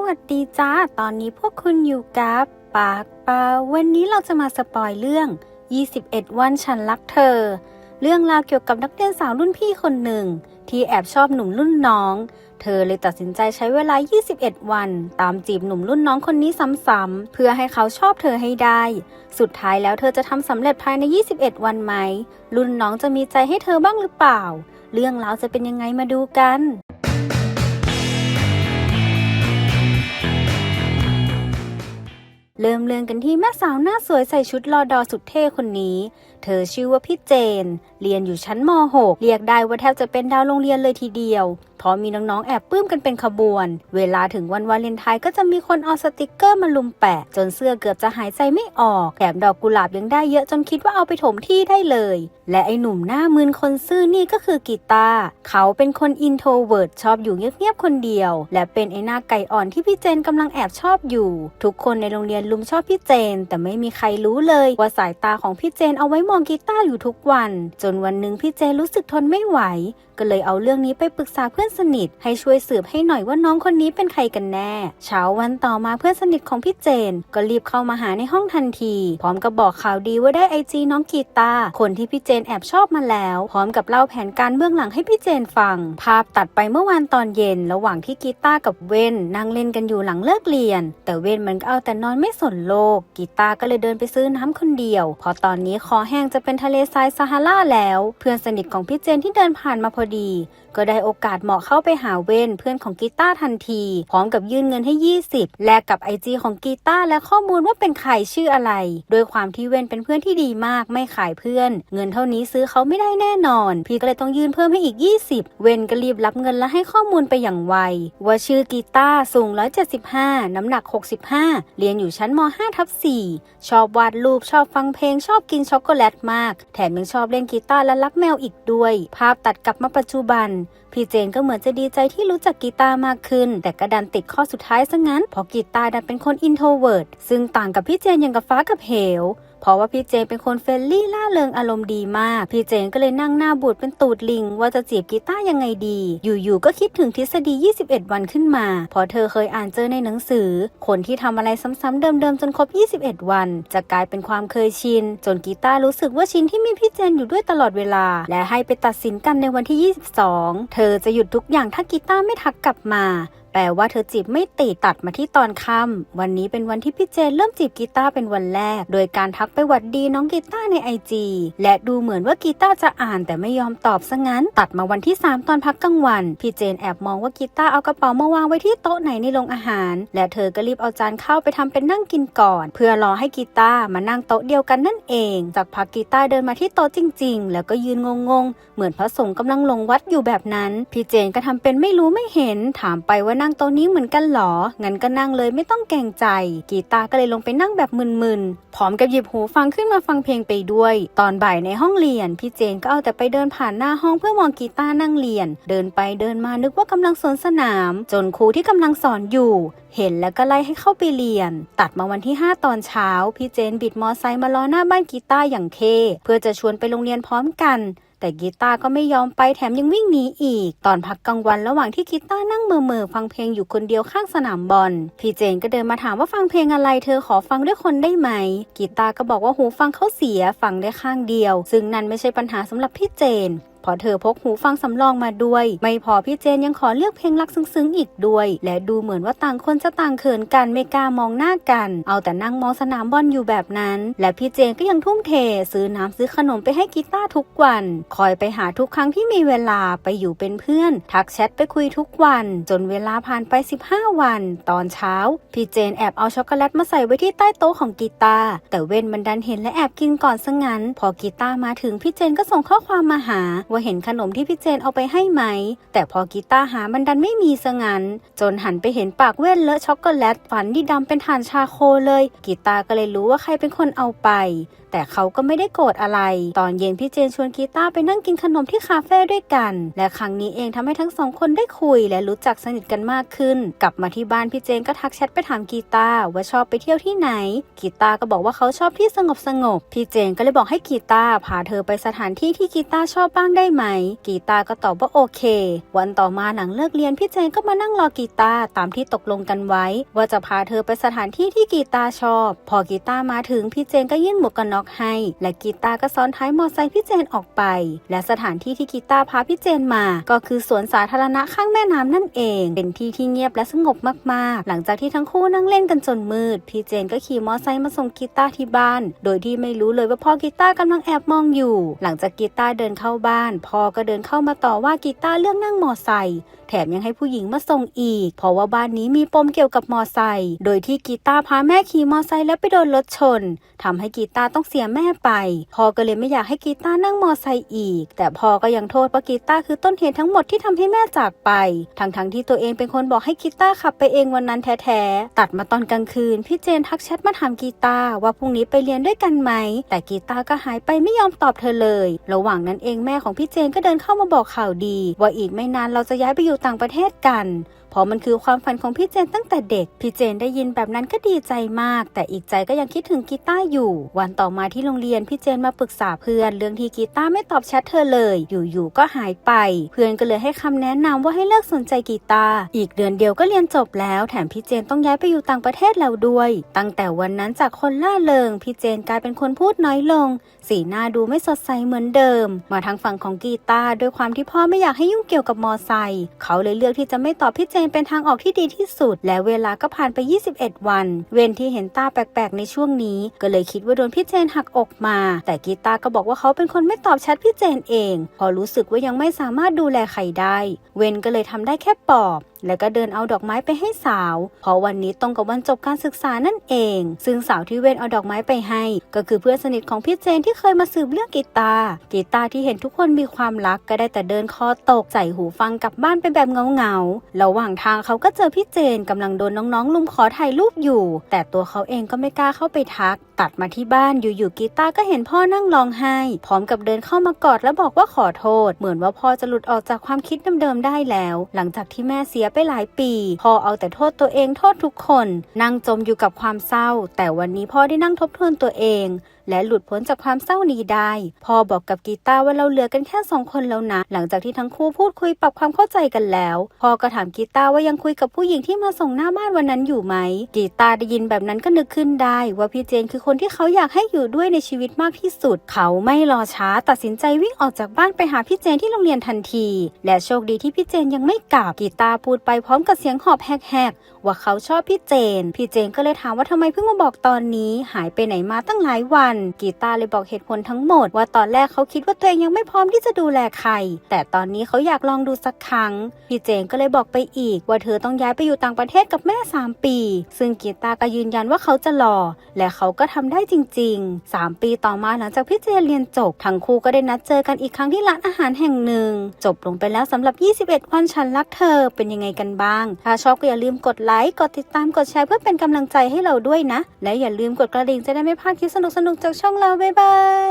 วัสดีจ้า ตอนนี้พวกคุณอยู่กับปากปาวันนี้เราจะมาสปอยเรื่อง 21 วันฉันรักเธอ เรื่องราวเกี่ยวกับนักเรียนสาวรุ่นพี่คนหนึ่ง ที่แอบชอบหนุ่มรุ่นน้อง เธอเลยตัดสินใจใช้เวลา 21 วัน ตามจีบหนุ่มรุ่นน้องคนนี้ซ้ำๆ เพื่อให้เขาชอบเธอให้ได้ สุดท้ายแล้วเธอจะทำสำเร็จภายใน 21 วันไหม รุ่นน้องจะมีใจให้เธอบ้างหรือเปล่า เรื่องราวจะเป็นยังไงมาดูกัน เริ่มเรื่องกันที่แม่สาวหน้าสวยใส่ชุดรอดอสุดเท่คนนี้ เธอชื่อว่าพี่เจน เรียนอยู่ชั้นม .6 เรียกได้ว่าแทบจะเป็นดาวโรงเรียนเลยทีเดียวเพราะมีน้องๆแอบปลื้มกันเป็นขบวน เวลาถึงวันวาเลนไทน์ก็จะมีคนเอาสติกเกอร์มาลุมแปะ จนเสื้อเกือบจะหายใจไม่ออกแถมดอกกุหลาบยังได้เยอะจนคิดว่าเอาไปถมที่ได้เลย และไอ้หนุ่มหน้ามึนคนซื่อนี่ก็คือกีตาร์เขาเป็นคนอินโทรเวิร์ดชอบอยู่เงียบๆคนเดียว และเป็นไอ้หน้าไก่อ่อนที่พี่เจนกำลังแอบชอบอยู่ ทุกคนในโรงเรียนลุมชอบพี่เจน แต่ไม่มีใครรู้เลยว่าสายตาของพี่เจนเอาไว้มองกีตาร์อยู่ทุกวัน จนวันหนึ่งพี่เจรู้สึกทนไม่ไหว ก็เลยเอาเรื่องนี้ไปปรึกษาเพื่อนสนิท ให้ช่วยสืบให้หน่อยว่าน้องคนนี้เป็นใครกันแน่ เช้าวันต่อมาเพื่อนสนิทของพี่เจน ก็รีบเข้ามาหาในห้องทันที พร้อมกับบอกข่าวดีว่าได้ไอจีน้องกีตาร์คนที่พี่เจนแอบชอบมาแล้ว พร้อมกับเล่าแผนการเบื้องหลังให้พี่เจนฟัง ภาพตัดไปเมื่อวานตอนเย็น ระหว่างที่กีตาร์กับเวนนั่งเล่นกันอยู่หลังเลิกเรียน แต่เวนมันก็เอาแต่นอนไม่สนโลก กีตาร์ก็เลยเดินไปซื้อน้ำคนเดียว พอตอนนี้คอแห้งงจะเป็นทะเลทรายซาฮาราแล้ว เพื่อนสนิทของพี่เจนที่เดินผ่านมาพอดี ก็ได้โอกาสเหมาะเข้าไปหาเวนเพื่อนของกีตาร์ทันที พร้อมกับยื่นเงินให้ 20 แลกกับไอจีของกีตาร์และข้อมูลว่าเป็นใครชื่ออะไร โดยความที่เวนเป็นเพื่อนที่ดีมากไม่ขายเพื่อน เงินเท่านี้ซื้อเขาไม่ได้แน่นอน พี่ก็เลยต้องยื่นเพิ่มให้อีก 20 เวนก็รีบรับเงินและให้ข้อมูลไปอย่างไว ว่าชื่อกีตาร์สูง 175 น้ำหนัก 65 เรียนอยู่ชั้นม 5 ทับ4ชอบวาดรูปชอบฟังเพลงชอบกินช็อกโกแลตมาก แถมยังชอบเล่นกีตาร์และรักแมวอีกด้วย ภาพตัดกลับมาปัจจุบัน พี่เจนก็เหมือนจะดีใจที่รู้จักกีตาร์มากขึ้น แต่ก็ดันติดข้อสุดท้ายซะงั้นเพราะกีตาร์ดันเป็นคนอินโทรเวิร์ดซึ่งต่างกับพี่เจนอย่างกับฟ้ากับเหว เพราะว่าพี่เจนเป็นคนเฟรนลี่ล่าเริงอารมณ์ดีมาก พี่เจนก็เลยนั่งหน้าบูดเป็นตูดลิง ว่าจะจีบกีตาร์ยังไงดี อยู่ๆก็คิดถึงทฤษฎี 21 วันขึ้นมา เพราะเธอเคยอ่านเจอในหนังสือ คนที่ทำอะไรซ้ำๆเดิมๆจนครบ 21 วัน จะกลายเป็นความเคยชิน จนกีตาร์รู้สึกว่าชินที่มีพี่เจนอยู่ด้วยตลอดเวลา และให้ไปตัดสินกันในวันที่ 22 เธอจะหยุดทุกอย่างถ้ากีตาร์ไม่ทักกลับมา แปลว่าเธอจีบไม่ติดตัดมาที่ตอนค่ำวันนี้เป็นวันที่พี่เจนเริ่มจีบกีตาร์เป็นวันแรก โดยการทักไปหวัดดีน้องกีตาร์ในไอจีและดูเหมือนว่ากีตาร์จะอ่านแต่ไม่ยอมตอบซะงั้น ตัดมาวันที่ 3 ตอนพักกลางวัน พี่เจนแอบมองว่ากีตาร์เอากระเป๋ามาวางไว้ที่โต๊ะไหนในโรงอาหาร และเธอก็รีบเอาจานข้าวไปทำเป็นนั่งกินก่อน เพื่อรอให้กีตาร์มานั่งโต๊ะเดียวกันนั่นเองจากพักกีตาร์เดินมาที่โต๊ะจริง ๆ แล้วก็ยืนงงๆ เหมือนพระสงฆ์กำลังลงวัดอยู่แบบนั้น พี่เจนก็ทำเป็นไม่รู้ไม่เห็นถามไปว่านั่งโต๊ะนี้เหมือนกันหรอ งั้นก็นั่งเลยไม่ต้องเกรงใจ กีตาก็เลยลงไปนั่งแบบมึนๆ พร้อมกับหยิบหูฟังขึ้นมาฟังเพลงไปด้วย ตอนบ่ายในห้องเรียน พี่เจนก็เอาแต่ไปเดินผ่านหน้าห้องเพื่อมองกีตานั่งเรียน เดินไปเดินมานึกว่ากำลังสวนสนาม จนครูที่กำลังสอนอยู่ เห็นแล้วก็ไล่ให้เข้าไปเรียน ตัดมาวันที่ 5 ตอนเช้า พี่เจนบิดมอไซค์มารอหน้าบ้านกีตาร์อย่างเท่เพื่อจะชวนไปโรงเรียนพร้อมกัน แต่กีตาร์ก็ไม่ยอมไปแถมยังวิ่งหนีอีก ตอนพักกลางวันระหว่างที่กีตาร์นั่งเมื่อๆฟังเพลงอยู่คนเดียวข้างสนามบอล พี่เจนก็เดินมาถามว่าฟังเพลงอะไรเธอขอฟังด้วยคนได้ไหม กีตาร์ก็บอกว่าหูฟังเขาเสียฟังได้ข้างเดียว ซึ่งนั่นไม่ใช่ปัญหาสำหรับพี่เจน พอเธอพกหูฟังสำรองมาด้วย ไม่พอพี่เจนยังขอเลือกเพลงรักซึ้งๆอีกด้วย และดูเหมือนว่าต่างคนจะต่างเขินกันไม่กล้ามองหน้ากัน เอาแต่นั่งมองสนามบอลอยู่แบบนั้น และพี่เจนก็ยังทุ่มเท ซื้อน้ำซื้อขนมไปให้กีตาร์ทุกวัน คอยไปหาทุกครั้งที่มีเวลาไปอยู่เป็นเพื่อน ทักแชทไปคุยทุกวัน จนเวลาผ่านไป 15 วัน ตอนเช้า พี่เจนแอบเอาช็อกโกแลตมาใส่ไว้ที่ใต้โต๊ะของกีตาร์แต่เว้นมันดันเห็นและแอบกินก่อนซะงั้น พอกีตาร์มาถึงพี่เจนก็ส่งข้อความมาหาว่าเห็นขนมที่พี่เจนเอาไปให้ไหม แต่พอกีตาร์หามันดันไม่มีซะงั้น จนหันไปเห็นปากเว้นเลอะช็อกโกแลตฝันที่ดำเป็นฐานชาโคเลย กีตาร์ก็เลยรู้ว่าใครเป็นคนเอาไป แต่เขาก็ไม่ได้โกรธอะไร ตอนเย็นพี่เจนชวนกีตาไปนั่งกินขนมที่คาเฟ่ด้วยกัน และครั้งนี้เองทำให้ทั้งสองคนได้คุย และรู้จักสนิทกันมากขึ้น กลับมาที่บ้านพี่เจนก็ทักแชทไปถามกีตาว่าชอบไปเที่ยวที่ไหน กีตาก็บอกว่าเขาชอบที่สงบสงบๆพี่เจนก็เลยบอกให้กีตาพาเธอไปสถานที่ที่กีตาชอบบ้างได้ไหม กีตาก็ตอบว่าโอเค วันต่อมาหลังเลิกเรียนพี่เจนก็มานั่งรอกีตาตามที่ตกลงกันไว้ ว่าจะพาเธอไปสถานที่ที่กีตาชอบ พอกีตามาถึงพี่เจนก็ยื่นหมวกกันน็อกให้ และกีตาก็ซ้อนท้ายมอไซค์พี่เจนออกไป และสถานที่ที่กีตาพาพี่เจนมา ก็คือสวนสาธารณะข้างแม่น้ำนั่นเอง เป็นที่ที่เงียบและสงบมากๆ หลังจากที่ทั้งคู่นั่งเล่นกันจนมืด พี่เจนก็ขี่มอไซค์มาส่งกีตาที่บ้าน โดยที่ไม่รู้เลยว่าพ่อกีตาร์กำลังแอบมองอยู่ หลังจากกีตาเดินเข้าบ้าน พ่อก็เดินเข้ามาต่อว่ากีตาเรื่องนั่งมอไซค์แถมยังให้ผู้หญิงมาส่งอีก เพราะว่าบ้านนี้มีปมเกี่ยวกับมอไซค์โดยที่กีตาพาแม่ขี่มอไซค์แล้วไปโดนรถชนทำให้กีตาต้องเสียแม่ไป พ่อก็เลยไม่อยากให้กีต้านั่งมอไซค์อีก แต่พ่อก็ยังโทษว่ากีต้าคือต้นเหตุทั้งหมดที่ทำให้แม่จากไป ทั้งๆที่ตัวเองเป็นคนบอกให้กีต้าขับไปเองวันนั้นแท้ๆ ตัดมาตอนกลางคืน พี่เจนทักแชทมาถามกีต้าว่าพรุ่งนี้ไปเรียนด้วยกันไหม แต่กีต้าก็หายไปไม่ยอมตอบเธอเลย ระหว่างนั้นเองแม่ของพี่เจนก็เดินเข้ามาบอกข่าวดี ว่าอีกไม่นานเราจะย้ายไปอยู่ต่างประเทศกัน เพราะมันคือความฝันของพี่เจนตั้งแต่เด็ก พี่เจนได้ยินแบบนั้นก็ดีใจมาก แต่อีกใจก็ยังคิดถึงกีตาร์อยู่ วันต่อมาที่โรงเรียนพี่เจนมาปรึกษาเพื่อน เรื่องที่กีตาร์ไม่ตอบแชทเธอเลย อยู่ๆก็หายไป เพื่อนก็เลยให้คำแนะนำว่าให้เลิกสนใจกีตาร์อีกเดือนเดียวก็เรียนจบแล้ว แถมพี่เจนต้องย้ายไปอยู่ต่างประเทศแล้วด้วย ตั้งแต่วันนั้นจากคนล่าเริงพี่เจนกลายเป็นคนพูดน้อยลง สีหน้าดูไม่สดใสเหมือนเดิม มาทางฝั่งของกีตาร์ด้วยความที่พ่อไม่อยากให้ยุ่งเกี่ยวกับมอไซค์เขาเลยเลือกที่จะไม่ตอบพี่เจนเป็นทางออกที่ดีที่สุด และเวลาก็ผ่านไป 21 วัน เวนที่เห็นตาแปลกๆ ในช่วงนี้ ก็เลยคิดว่าโดนพี่เจนหักอกมา แต่กีตาร์ก็บอกว่าเขาเป็นคนไม่ตอบแชทพี่เจนเอง พอรู้สึกว่ายังไม่สามารถดูแลใครได้ เวนก็เลยทำได้แค่ปลอบ แล้วก็เดินเอาดอกไม้ไปให้สาว เพราะวันนี้ตรงกับวันจบการศึกษานั่นเอง ซึ่งสาวที่เวนเอาดอกไม้ไปให้ ก็คือเพื่อนสนิทของพี่เจนที่เคยมาสืบเรื่องกีตาร์กีตาร์ที่เห็นทุกคนมีความรักก็ได้แต่เดินคอตกใส่หูฟังกลับบ้านไปแบบเงาๆระหว่างทางเขาก็เจอพี่เจนกำลังโดนน้องๆลุมขอถ่ายรูปอยู่ แต่ตัวเขาเองก็ไม่กล้าเข้าไปทัก ตัดมาที่บ้านอยู่ๆกีตาร์ก็เห็นพ่อนั่งร้องไห้ พร้อมกับเดินเข้ามากอดแล้วบอกว่าขอโทษ เหมือนว่าพ่อจะหลุดออกจากความคิดเดิมๆได้แล้ว หลังจากที่แม่เสียไปหลายปี พ่อเอาแต่โทษตัวเองโทษทุกคน นั่งจมอยู่กับความเศร้า แต่วันนี้พ่อได้นั่งทบทวนตัวเอง และหลุดพ้นจากความเศร้านี้ได้พ่อบอกกับกีตาร์ว่าเราเหลือกันแค่สองคนแล้วนะ หลังจากที่ทั้งคู่พูดคุยปรับความเข้าใจกันแล้วพ่อก็ถามกีตาร์ว่ายังคุยกับผู้หญิงที่มาส่งหน้าบ้านวันนั้นอยู่ไหม กีตาร์ได้ยินแบบนั้นก็นึกขึ้นได้ ว่าพี่เจนคือคนที่เขาอยากให้อยู่ด้วยในชีวิตมากที่สุด เขาไม่รอช้าตัดสินใจวิ่งออกจากบ้านไปหาพี่เจนที่โรงเรียนทันที และโชคดีที่พี่เจนยังไม่กลับกีตาร์พูดไปพร้อมกับเสียงหอบแหกๆ ว่าเขาชอบพี่เจน พี่เจนก็เลยถามว่าทำไมเพิ่งมาบอกตอนนี้หายไปไหนมาตั้งหลายวัน กีตาร์เลยบอกเหตุผลทั้งหมด ว่าตอนแรกเขาคิดว่าตัวเองยังไม่พร้อมที่จะดูแลใคร แต่ตอนนี้เขาอยากลองดูสักครั้ง พี่เจนก็เลยบอกไปอีก ว่าเธอต้องย้ายไปอยู่ต่างประเทศกับแม่ 3 ปี ซึ่งกีตาร์ก็ยืนยันว่าเขาจะรอ และเขาก็ทำได้จริง ๆ 3 ปีต่อมาหลังจากพี่เจนเรียนจบทั้งคู่ก็ได้นัดเจอกันอีกครั้งที่ร้านอาหารแห่งหนึ่ง จบลงไปแล้วสำหรับ 21 วันฉันรักเธอเป็นยังไงกันบ้าง ถ้าชอบก็อย่าลืมกดไลค์ กดติดตาม กดแชร์เพื่อเป็นกำลังใจให้เราด้วยนะ และอย่าลืมกดกระดิ่งจะได้ไม่พลาดคลิปสนุกๆจากช่องเรา บ๊ายบาย